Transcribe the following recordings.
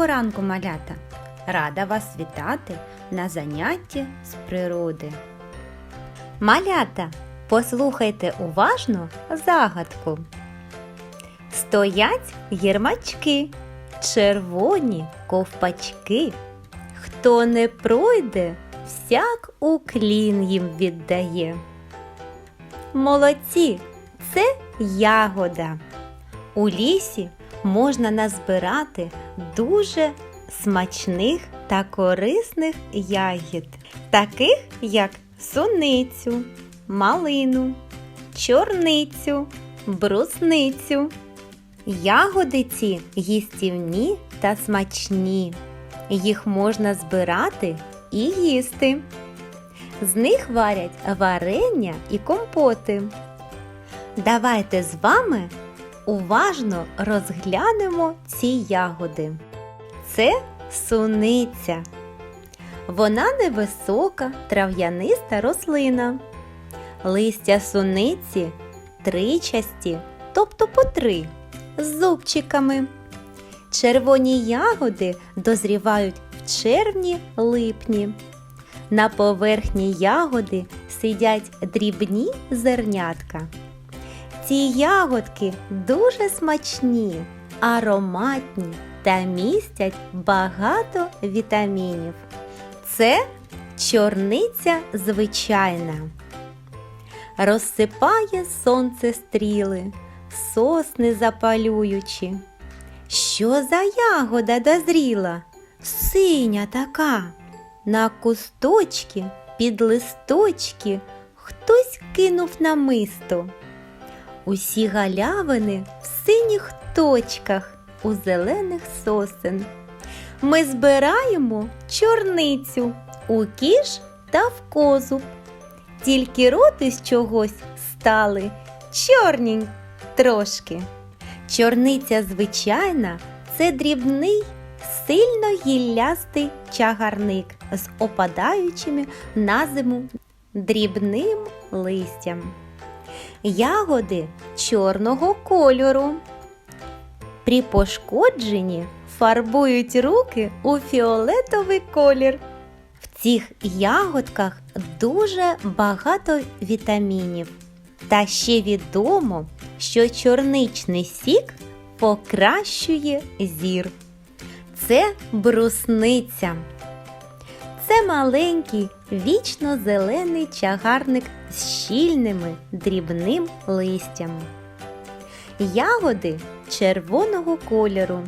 Доброго ранку, малята! Рада вас вітати на занятті з природи. Малята, послухайте уважно загадку. Стоять гірмачки, червоні ковпачки. Хто не пройде, всяк уклін їм віддає. Молодці, це ягода. У лісі можна назбирати дуже смачних та корисних ягід, таких як суницю, малину, чорницю, брусницю. Ягоди ці їстівні та смачні. Їх можна збирати і їсти. З них варять варення і компоти. Давайте з вами уважно розглянемо ці ягоди. Це суниця. Вона невисока, трав'яниста рослина. Листя суниці тричасті, тобто по три, з зубчиками. Червоні ягоди дозрівають в червні-липні. На поверхні ягоди сидять дрібні зернятка. Ці ягодки дуже смачні, ароматні та містять багато вітамінів. Це чорниця звичайна. Розсипає сонце стріли, сосни запалюючи. Що за ягода дозріла? Синя така. На кусточки, під листочки хтось кинув намисто. Усі галявини в синіх точках у зелених сосен. Ми збираємо чорницю у кіш та в козуб. Тільки роти з чогось стали чорні трошки. Чорниця звичайна це дрібний, сильно гіллястий чагарник з опадаючими на зиму дрібним листям. Ягоди чорного кольору. При пошкодженні фарбують руки у фіолетовий колір. В цих ягодках дуже багато вітамінів. Та ще відомо, що чорничний сік покращує зір. Це брусниця. Це маленький вічно-зелений чагарник з щільними дрібним листям. Ягоди червоного кольору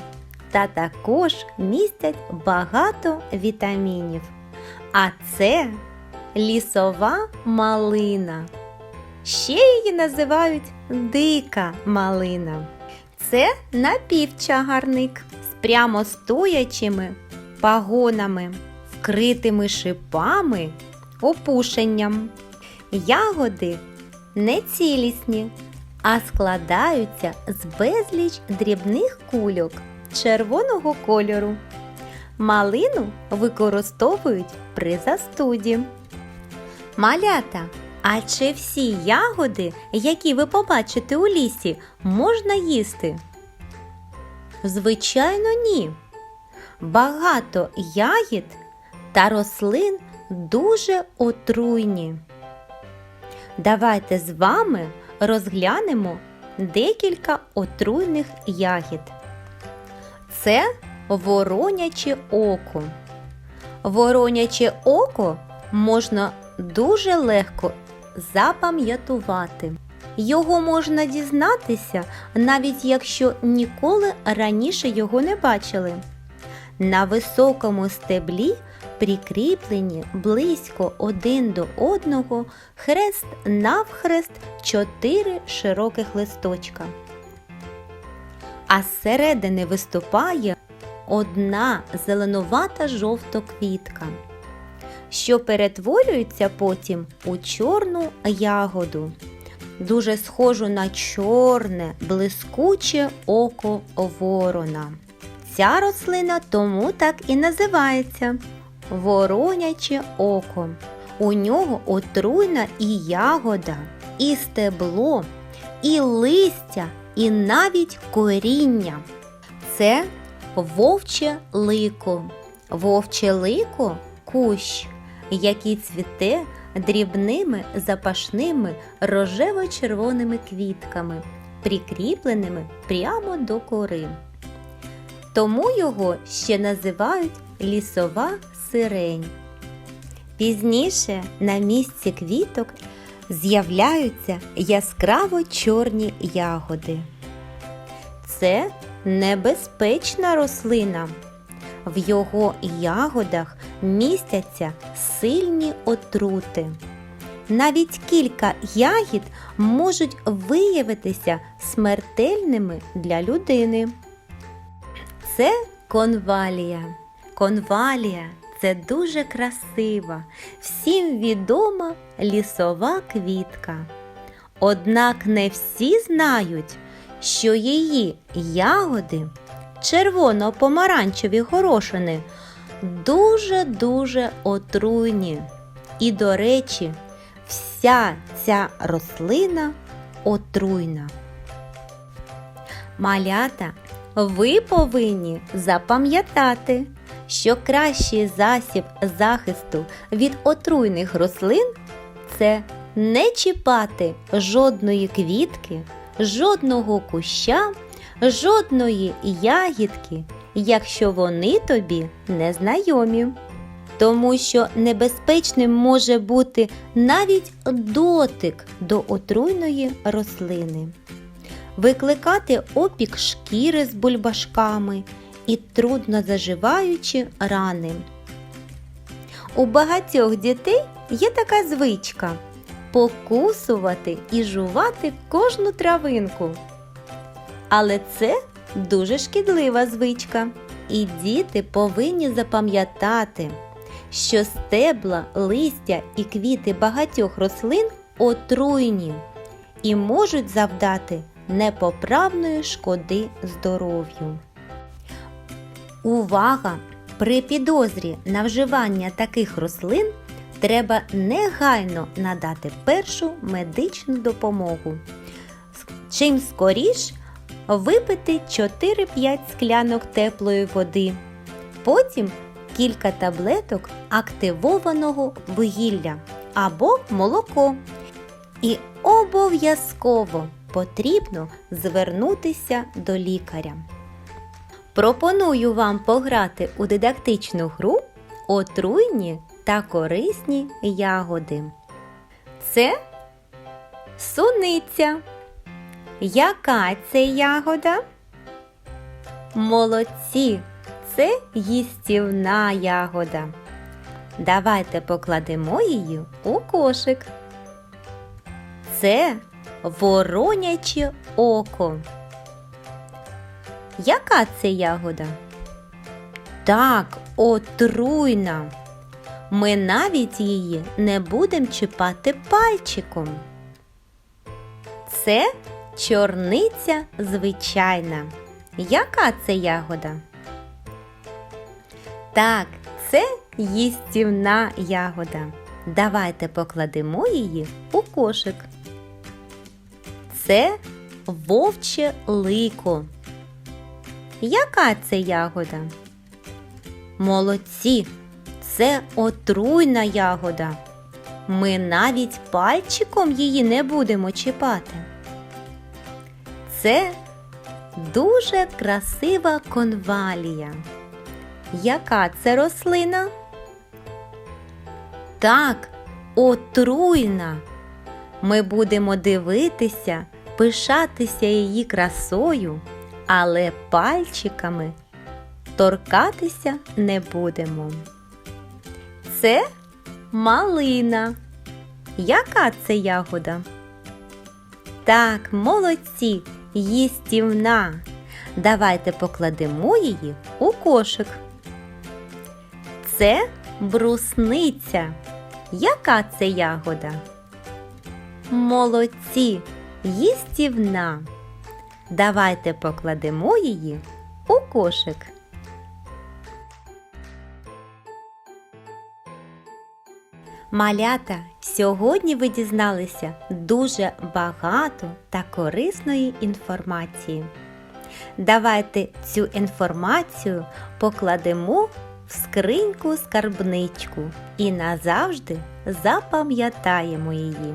та також містять багато вітамінів. А це лісова малина. Ще її називають дика малина. Це напівчагарник з прямостоячими пагонами вкритими шипами, опушенням. Ягоди не цілісні, а складаються з безліч дрібних кульок червоного кольору. Малину використовують при застуді. Малята. А чи всі ягоди, які ви побачите у лісі, можна їсти? Звичайно, ні. Багато ягід та рослин дуже отруйні. Давайте з вами розглянемо декілька отруйних ягід. Це вороняче око. Вороняче око можна дуже легко запам'ятувати. Його можна дізнатися, навіть якщо ніколи раніше його не бачили. На високому стеблі прикріплені близько один до одного хрест навхрест чотири широких листочка. А зсередини виступає одна зеленувата жовта квітка, що перетворюється потім у чорну ягоду, дуже схожу на чорне, блискуче око ворона. Ця рослина тому так і називається вороняче око. У нього отруйна і ягода, і стебло, і листя, і навіть коріння. Це вовче лико. Вовче лико кущ, який цвіте дрібними запашними рожево-червоними квітками, прикріпленими прямо до кори. Тому його ще називають лісова сирень. Пізніше на місці квіток з'являються яскраво чорні ягоди. Це небезпечна рослина. В його ягодах містяться сильні отрути. Навіть кілька ягід можуть виявитися смертельними для людини. Це конвалія. Конвалія це дуже красива, всім відома лісова квітка. Однак не всі знають, що її ягоди, червоно-помаранчеві горошини, дуже-дуже отруйні. І, до речі, вся ця рослина отруйна. Малята, ви повинні запам'ятати, що кращий засіб захисту від отруйних рослин це не чіпати жодної квітки, жодного куща, жодної ягідки, якщо вони тобі не знайомі. Тому що небезпечним може бути навіть дотик до отруйної рослини, викликати опік шкіри з бульбашками і трудно заживаючі рани. У багатьох дітей є така звичка покусувати і жувати кожну травинку. Але це дуже шкідлива звичка, і діти повинні запам'ятати, що стебла, листя і квіти багатьох рослин отруйні і можуть завдати непоправної шкоди здоров'ю. Увага! При підозрі на вживання таких рослин треба негайно надати першу медичну допомогу. Чим скоріш випити 4-5 склянок теплої води, потім кілька таблеток активованого вугілля або молоко. І обов'язково потрібно звернутися до лікаря. Пропоную вам пограти у дидактичну гру отруйні та корисні ягоди. Це суниця. Яка це ягода? Молодці! Це їстівна ягода. Давайте покладемо її у кошик. Це вороняче око. Яка це ягода? Так, отруйна. Ми навіть її не будемо чіпати пальчиком. Це чорниця звичайна. Яка це ягода? Так, це їстівна ягода. Давайте покладемо її у кошик. Це вовче лико. Яка це ягода? Молодці, це отруйна ягода. Ми навіть пальчиком її не будемо чіпати. Це дуже красива конвалія. Яка це рослина? Так, отруйна. Ми будемо дивитися, пишатися її красою, але пальчиками торкатися не будемо. Це малина. Яка це ягода? Так, молодці, їстівна. Давайте покладемо її у кошик. Це брусниця. Яка це ягода? Молодці, їстівна. Давайте покладемо її у кошик. Малята, сьогодні ви дізналися дуже багато та корисної інформації. Давайте цю інформацію покладемо в скриньку скарбничку і назавжди запам'ятаємо її.